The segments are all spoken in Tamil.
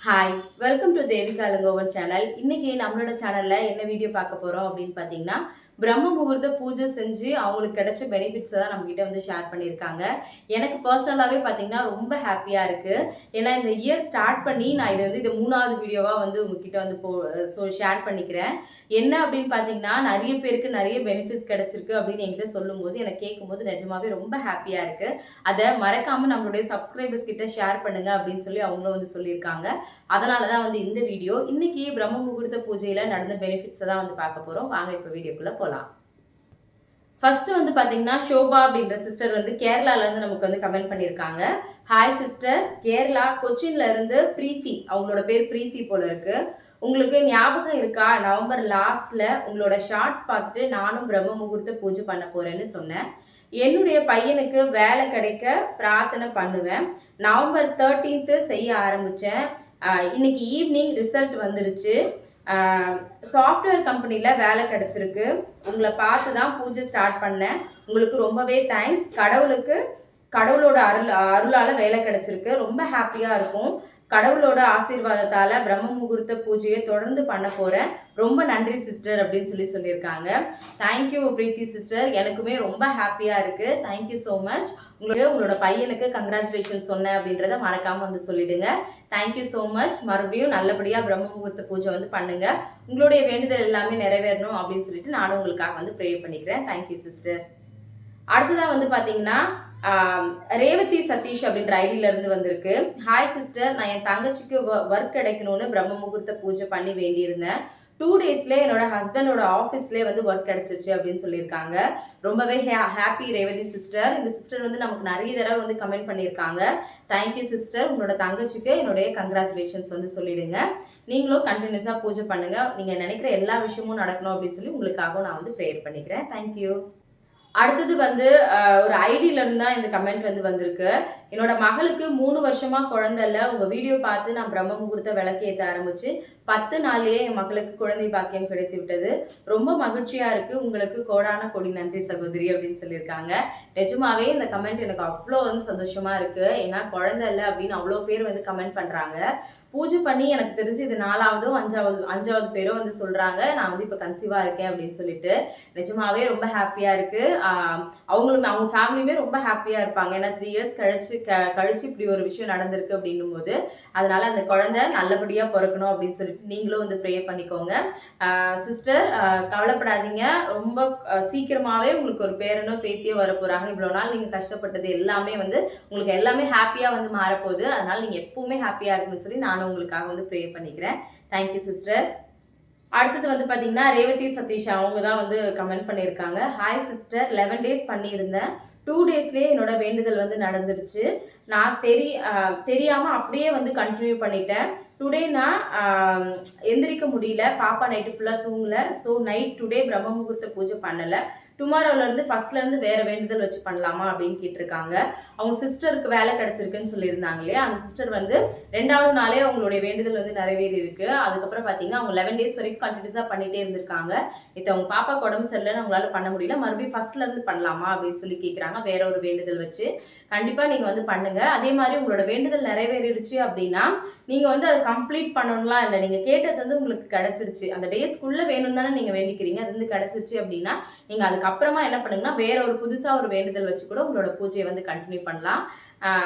Hi welcome to Devika Langovan channel இன்னைக்கு நம்மளோட சேனல்ல என்ன வீடியோ பார்க்க போறோம் அப்படின்னு பார்த்தீங்கன்னா பிரம்ம முகூர்த்த பூஜை செஞ்சு அவங்களுக்கு கிடைச்ச பெனிஃபிட்ஸை தான் நம்மக்கிட்ட வந்து ஷேர் பண்ணியிருக்காங்க. எனக்கு பர்சனலாகவே பார்த்தீங்கன்னா ரொம்ப ஹாப்பியாக இருக்குது ஏன்னா இந்த இயர் ஸ்டார்ட் பண்ணி நான் இது வந்து இது மூணாவது வீடியோவாக வந்து உங்ககிட்ட வந்து போ ஸோ ஷேர் பண்ணிக்கிறேன். என்ன அப்படின்னு பார்த்தீங்கன்னா நிறைய பேருக்கு நிறைய பெனிஃபிட்ஸ் கிடைச்சிருக்கு அப்படின்னு என்கிட்ட சொல்லும்போது எனக்கு கேட்கும்போது நிஜமாவே ரொம்ப ஹாப்பியாக இருக்குது அதை மறக்காமல் நம்மளுடைய சப்ஸ்கிரைபர்ஸ் கிட்ட ஷேர் பண்ணுங்க அப்படின்னு சொல்லி அவங்களும் வந்து சொல்லியிருக்காங்க. அதனால தான் வந்து இந்த வீடியோ இன்னைக்கு பிரம்ம முகூர்த்த பூஜையில் நடந்த பெனிஃபிட்ஸை தான் வந்து பார்க்க போகிறோம் வாங்க இப்போ வீடியோக்குள்ளே போகலாம் ஃபர்ஸ்ட் வந்து பார்த்தீங்கன்னா ஷோபா அப்படின்ற சிஸ்டர் வந்து கேரளாலேருந்து நமக்கு வந்து கமெண்ட் பண்ணியிருக்காங்க ஹாய் சிஸ்டர் கேரளா கொச்சின்ல இருந்து பிரீத்தி அவங்களோட பேர் பிரீத்தி போல இருக்கு. உங்களுக்கு ஞாபகம் இருக்கா? நவம்பர் லாஸ்ட்ல உங்களோட ஷார்ட்ஸ் பார்த்துட்டு நானும் பிரம்ம முகூர்த்த பூஜை பண்ண போறேன்னு சொன்னேன். என்னுடைய பையனுக்கு வேலை கிடைக்க பிரார்த்தனை பண்ணுவேன். நவம்பர் தேர்ட்டீன்த்து செய்ய ஆரம்பித்தேன் இன்னைக்கு ஈவினிங் ரிசல்ட் வந்துருச்சு. சாஃப்ட்வேர் கம்பெனியில் வேலை கிடச்சிருக்கு. உங்களை பார்த்து தான் பூஜை ஸ்டார்ட் பண்ணேன். உங்களுக்கு ரொம்பவே தேங்க்ஸ் கடவுளுக்கு கடவுளோட அருள் அருளால் வேலை கிடச்சிருக்கு. ரொம்ப ஹாப்பியாக இருக்கும். கடவுளோட ஆசீர்வாதத்தால் பிரம்ம முகூர்த்த பூஜையை தொடர்ந்து பண்ண போகிறேன் ரொம்ப நன்றி சிஸ்டர் அப்படின்னு சொல்லி சொல்லியிருக்காங்க. தேங்க்யூ பிரீத்தி சிஸ்டர் எனக்குமே ரொம்ப ஹாப்பியாக இருக்குது தேங்க்யூ ஸோ மச் உங்களுக்கு உங்களோட பையனுக்கு கங்க்ராச்சுலேஷன் சொன்னேன் அப்படின்றத மறக்காமல் வந்து சொல்லிடுங்க. தேங்க்யூ ஸோ மச் மறுபடியும் நல்லபடியாக பிரம்ம முகூர்த்த பூஜை வந்து பண்ணுங்க. உங்களுடைய வேண்டுதல் எல்லாமே நிறைவேறணும் அப்படின்னு சொல்லிட்டு நானும் உங்களுக்காக வந்து ப்ரே பண்ணிக்கிறேன். தேங்க்யூ சிஸ்டர் அடுத்ததாக வந்து பார்த்தீங்கன்னா ரேவதி சதீஷ் அப்படின்ற ஐடியிலேருந்து வந்திருக்கு. ஹாய் சிஸ்டர் நான் என் தங்கச்சிக்கு ஒர்க் கிடைக்கணும்னு பிரம்ம முகூர்த்த பூஜை பண்ணி வேண்டியிருந்தேன். டூ டேஸ்லேயே என்னோட ஹஸ்பண்டோட ஆஃபீஸ்லேயே வந்து ஒர்க் கிடச்சிச்சு அப்படின்னு சொல்லியிருக்காங்க. ரொம்பவே ஹாப்பி ரேவதி சிஸ்டர் இந்த சிஸ்டர் வந்து நமக்கு நிறைய தடவை வந்து கமெண்ட் பண்ணியிருக்காங்க. தேங்க்யூ சிஸ்டர் உங்களோட தங்கச்சிக்கு என்னுடைய கங்க்ராச்சுலேஷன்ஸ் வந்து சொல்லிடுங்க. நீங்களும் கண்டினியூஸாக பூஜை பண்ணுங்கள் நீங்கள் நினைக்கிற எல்லா விஷயமும் நடக்கணும் அப்படின்னு சொல்லி உங்களுக்காகவும் நான் வந்து ப்ரேயர் பண்ணிக்கிறேன். தேங்க்யூ அடுத்தது வந்து ஒரு ஐடியிலேருந்து தான் இந்த கமெண்ட் வந்து வந்திருக்கு. என்னோட மகளுக்கு மூணு வருஷமா குழந்தைல உங்கள் உங்க வீடியோ பார்த்து நான் பிரம்ம முகூர்த்த விளக்கு ஏற்ற ஆரம்பிச்சு பத்து நாள்லயே என் மகளுக்கு குழந்தை பாக்கியம் கிடைத்து விட்டது. ரொம்ப மகிழ்ச்சியா இருக்கு. உங்களுக்கு கோடான கொடி நன்றி சகோதரி அப்படின்னு சொல்லியிருக்காங்க. நிஜமாவே இந்த கமெண்ட் எனக்கு அவ்வளோ வந்து சந்தோஷமா இருக்கு. ஏன்னா குழந்தை இல்லை அப்படின்னு அவ்வளோ பேர் வந்து கமெண்ட் பண்றாங்க. பூஜை பண்ணி எனக்கு தெரிஞ்சு இது நாலாவதோ அஞ்சாவது அஞ்சாவது பேரும் வந்து சொல்றாங்க. நான் வந்து இப்போ கன்சீவா இருக்கேன் அப்படின்னு சொல்லிட்டு. நிஜமாவே ரொம்ப ஹாப்பியா இருக்கு. அவங்களும் அவங்க ஃபேமிலியுமே ரொம்ப ஹாப்பியாக இருப்பாங்க. ஏன்னா த்ரீ இயர்ஸ் கழிச்சு க- கழிச்சு இப்படி ஒரு விஷயம் நடந்திருக்கு அப்படின்னும் போது அதனால அந்த குழந்தை நல்லபடியாக பிறக்கணும் அப்படின்னு சொல்லிட்டு நீங்களும் வந்து ப்ரே பண்ணிக்கோங்க. சிஸ்டர் கவலைப்படாதீங்க. ரொம்ப சீக்கிரமாகவே உங்களுக்கு ஒரு பேரனோ பேத்தியோ வர இவ்வளோ நாள் நீங்கள் கஷ்டப்பட்டது எல்லாமே வந்து உங்களுக்கு எல்லாமே ஹாப்பியாக வந்து மாறப்போகுது. அதனால் நீங்கள் எப்பவுமே ஹாப்பியாக இருக்கணும்னு சொல்லி நானும் உங்களுக்காக வந்து ப்ரே பண்ணிக்கிறேன். தேங்க்யூ சிஸ்டர் அடுத்தது வந்து பார்த்தீங்கன்னா ரேவதி சதீஷ் அவங்க தான் வந்து கமெண்ட் பண்ணியிருக்காங்க. ஹாய் சிஸ்டர் லெவன் டேஸ் பண்ணியிருந்தேன். டூ டேஸ்லேயே என்னோட வேண்டுதல் வந்து நடந்துருச்சு. நான் தெரி தெரியாமல் அப்படியே வந்து கண்டினியூ பண்ணிட்டேன். டுடே நான் எந்திரிக்க முடியல. பாப்பா நைட்டு ஃபுல்லாக தூங்கலை. ஸோ நைட் டுடே பிரம்ம முகூர்த்த பூஜை பண்ணலை. டுமாரோலேருந்து ஃபர்ஸ்ட்லேருந்து வேற வேண்டுதல் வச்சு பண்ணலாமா அப்படின்னு கேட்டிருக்காங்க. அவங்க சிஸ்டருக்கு வேலை கிடச்சிருக்குன்னு சொல்லியிருந்தாங்க இல்லையா? அந்த சிஸ்டர் வந்து ரெண்டாவது நாளே அவங்களுடைய வேண்டுதல் வந்து நிறைவேறி இருக்கு அதுக்கப்புறம் பார்த்தீங்கன்னா அவங்க லெவன் டேஸ் வரைக்கும் கண்டினியூஸாக பண்ணிகிட்டே இருந்திருக்காங்க. இது அவங்க பாப்பாக்கு உடம்பு சரியில்லைன்னு அவங்களால பண்ண முடியல. மறுபடியும் ஃபஸ்ட்லேருந்து பண்ணலாமா அப்படின்னு சொல்லி கேட்குறாங்க வேற ஒரு வேண்டுதல் வச்சு. கண்டிப்பாக நீங்கள் வந்து பண்ணுங்கள் அதே மாதிரி உங்களோட வேண்டுதல் நிறைவேறிடுச்சு அப்படின்னா நீங்கள் வந்து அதை கம்ப்ளீட் பண்ணணும்லாம் இல்லை. நீங்கள் கேட்டது வந்து உங்களுக்கு கிடச்சிருச்சு. அந்த டேஸ்க்குள்ளே வேணும் தானே நீங்கள் வேண்டிக்கிறீங்க. அது வந்து கிடச்சிருச்சு அப்படின்னா நீங்கள் அதுக்கப்புறமா என்ன பண்ணுங்கன்னா வேற ஒரு புதுசாக ஒரு வேண்டுதல் வச்சு கூட உங்களோட பூஜையை வந்து கண்டினியூ பண்ணலாம்.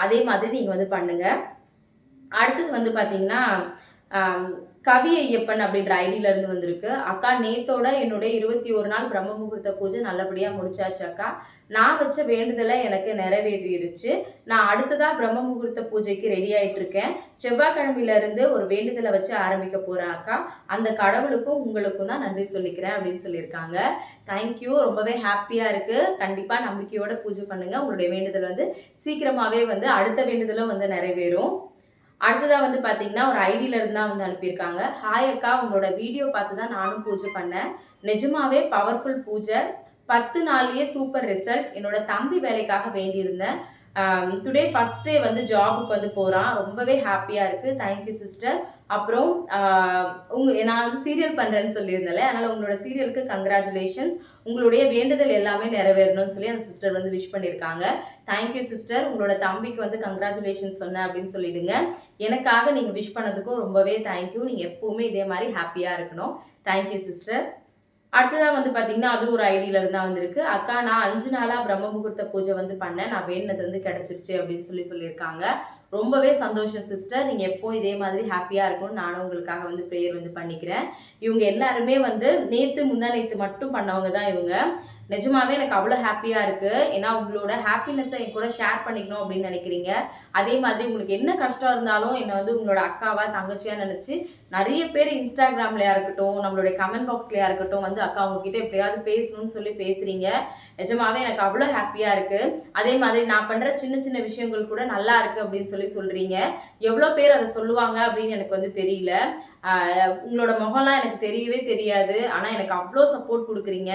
அதே மாதிரி நீங்கள் வந்து பண்ணுங்க. அடுத்தது வந்து பார்த்தீங்கன்னா கவி ஐயப்பன் அப்படின்ற ஐடியில இருந்து வந்திருக்கு. அக்கா நேத்தோட என்னுடைய இருபத்தி ஒரு நாள் பிரம்ம முகூர்த்த பூஜை நல்லபடியாக முடிச்சாச்சு அக்கா. நான் வச்ச வேண்டுதலை எனக்கு நிறைவேறிடுச்சு நான் அடுத்ததா பிரம்ம முகூர்த்த பூஜைக்கு ரெடி ஆயிட்டு இருக்கேன் செவ்வாய்க்கிழமையில இருந்து ஒரு வேண்டுதலை வச்சு ஆரம்பிக்க போறேன் அக்கா. அந்த கடவுளுக்கும் உங்களுக்கும் தான் நன்றி சொல்லிக்கிறேன் அப்படின்னு சொல்லியிருக்காங்க. தேங்க்யூ ரொம்பவே ஹாப்பியா இருக்கு. கண்டிப்பா நம்பிக்கையோட பூஜை பண்ணுங்க. உங்களுடைய வேண்டுதல் வந்து சீக்கிரமாவே வந்து அடுத்த வேண்டுதலும் வந்து நிறைவேறும். அடுத்ததாக வந்து பார்த்தீங்கன்னா ஒரு ஐடியில இருந்து தான் வந்து அனுப்பியிருக்காங்க. ஹாய் அக்கா உங்களோட வீடியோ பார்த்து தான் நானும் பூஜை பண்ணேன். நிஜமாவே பவர்ஃபுல் பூஜை. பத்து நாள்லயே சூப்பர் ரிசல்ட் என்னோட தம்பி வேலைக்காக வேண்டியிருந்தேன். டுடே ஃபஸ்ட் டே வந்து ஜாபுக்கு வந்து போகிறான் ரொம்பவே ஹாப்பியாக இருக்குது தேங்க்யூ சிஸ்டர் அப்புறம் uh, உங்கள் நான் வந்து சீரியல் பண்ணுறேன்னு சொல்லியிருந்தேன்ல. அதனால் உங்களோட சீரியலுக்கு கங்க்ராச்சுலேஷன்ஸ் உங்களுடைய வேண்டுதல் எல்லாமே நிறைவேறணும்னு சொல்லி அந்த சிஸ்டர் வந்து விஷ் பண்ணியிருக்காங்க. தேங்க்யூ சிஸ்டர் உங்களோட தம்பிக்கு வந்து கங்க்ராச்சுலேஷன்ஸ் சொன்னேன் அப்படின்னு சொல்லிடுங்க. எனக்காக நீங்கள் விஷ் பண்ணதுக்கும் ரொம்பவே தேங்க்யூ நீங்கள் எப்போவுமே இதே மாதிரி ஹாப்பியாக இருக்கணும். தேங்க்யூ சிஸ்டர் அடுத்ததாக வந்து பார்த்தீங்கன்னா அது ஒரு ஐடியில தான் வந்திருக்கு. அக்கா நான் அஞ்சு நாளாக பிரம்ம முகூர்த்த பூஜை வந்து பண்ணேன். நான் வேண்டினது வந்து கிடச்சிருச்சு அப்படின்னு சொல்லி சொல்லியிருக்காங்க. ரொம்பவே சந்தோஷம் சிஸ்டர் நீங்கள் எப்போ இதே மாதிரி ஹாப்பியாக இருக்கும்னு நானும் உங்களுக்காக வந்து ப்ரேயர் வந்து பண்ணிக்கிறேன். இவங்க எல்லாருமே வந்து நேற்று முந்தா நேற்று மட்டும் பண்ணவங்க தான் இவங்க. நிஜமாவே எனக்கு அவ்வளோ ஹாப்பியாக இருக்குது ஏன்னா உங்களோட ஹாப்பினஸை என் கூட ஷேர் பண்ணிக்கணும் அப்படின்னு நினைக்கிறீங்க. அதே மாதிரி உங்களுக்கு என்ன கஷ்டம் இருந்தாலும் என்னை வந்து உங்களோட அக்காவா தங்கச்சியாக நினச்சி நிறைய பேர் இன்ஸ்டாகிராம்லையா இருக்கட்டும் நம்மளுடைய கமெண்ட் பாக்ஸ்லையா இருக்கட்டும் வந்து அக்கா உங்ககிட்ட எப்படியாவது பேசணும்னு சொல்லி பேசுகிறீங்க நிஜமாவே எனக்கு அவ்வளோ ஹாப்பியாக இருக்குது அதே மாதிரி நான் பண்ணுற சின்ன சின்ன விஷயங்கள் கூட நல்லா இருக்குது அப்படின்னு சொல்லி சொல்கிறீங்க எவ்வளோ பேர் அதை சொல்லுவாங்க அப்படின்னு எனக்கு வந்து தெரியல. உங்களோட முகம்லாம் எனக்கு தெரியவே தெரியாது. ஆனால் எனக்கு அவ்வளோ சப்போர்ட் கொடுக்குறீங்க.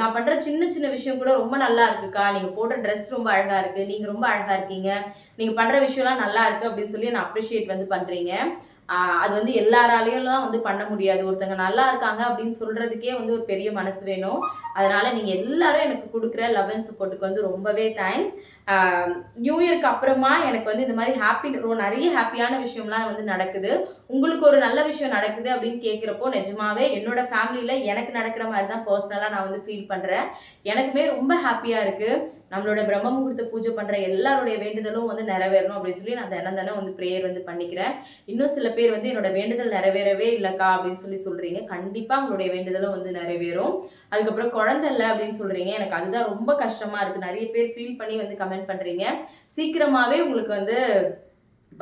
நான் பண்ணுற சின்ன சின்ன விஷயம் கூட ரொம்ப நல்லா இருக்குக்கா. நீங்கள் போடுற ட்ரெஸ் ரொம்ப அழகாக இருக்குது நீங்கள் ரொம்ப அழகாக இருக்கீங்க. நீங்கள் பண்ணுற விஷயம்லாம் நல்லா இருக்குது அப்படின்னு சொல்லி நான் அப்ரிஷியேட் வந்து பண்ணுறீங்க அது வந்து எல்லாராலையும்லாம் வந்து பண்ண முடியாது. ஒருத்தங்க நல்லா இருக்காங்க அப்படின்னு சொல்றதுக்கே வந்து ஒரு பெரிய மனசு வேணும். அதனால நீங்க எல்லாரும் எனக்கு கொடுக்குற லவ் அண்ட் சப்போர்ட்டுக்கு வந்து ரொம்பவே தேங்க்ஸ் நியூ இயர்க்கு அப்புறமா எனக்கு வந்து இந்த மாதிரி ஹாப்பி நிறைய ஹாப்பியான விஷயம்லாம் வந்து நடக்குது. உங்களுக்கு ஒரு நல்ல விஷயம் நடக்குது அப்படின்னு கேட்குறப்போ நிஜமாவே என்னோட ஃபேமிலியில் எனக்கு நடக்கிற மாதிரி தான் பர்சனலாக நான் வந்து ஃபீல் பண்ணுறேன் எனக்குமே ரொம்ப ஹாப்பியாக இருக்குது நம்மளோட பிரம்ம முகூர்த்த பூஜை பண்ணுற எல்லாருடைய வேண்டுதலும் வந்து நிறைவேறணும் அப்படின்னு சொல்லி நான் தினம் தினம் வந்து ப்ரேயர் வந்து பண்ணிக்கிறேன். இன்னும் சில பேர் வந்து என்னோட வேண்டுதல் நிறைவேறவே இல்லைக்கா அப்படின்னு சொல்லி சொல்கிறீங்க கண்டிப்பாக உங்களுடைய வேண்டுதலும் வந்து நிறைவேறும். அதுக்கப்புறம் குழந்தை இல்லை அப்படின்னு சொல்கிறீங்க எனக்கு அதுதான் ரொம்ப கஷ்டமாக இருக்குது நிறைய பேர் ஃபீல் பண்ணி வந்து கமெண்ட் பண்ணுறீங்க சீக்கிரமாகவே உங்களுக்கு வந்து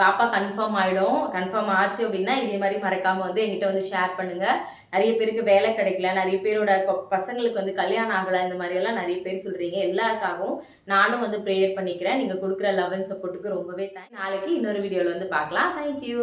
பாப்பா கன்ஃபார்ம் ஆகிடும் கன்ஃபார்ம் ஆச்சு அப்படின்னா இதே மாதிரி மறக்காமல் வந்து எங்கிட்ட வந்து ஷேர் பண்ணுங்கள் நிறைய பேருக்கு வேலை கிடைக்கல. நிறைய பேரோட பசங்களுக்கு வந்து கல்யாணம் ஆகலை. இந்த மாதிரியெல்லாம் நிறைய பேர் சொல்கிறீங்க எல்லாருக்காகவும் நானும் வந்து ப்ரேயர் பண்ணிக்கிறேன். நீங்கள் கொடுக்குற லவ் அண்ட் சப்போர்ட்டுக்கு ரொம்பவே தேங்க் நாளைக்கு இன்னொரு வீடியோவில் வந்து பார்க்கலாம். தேங்க்யூ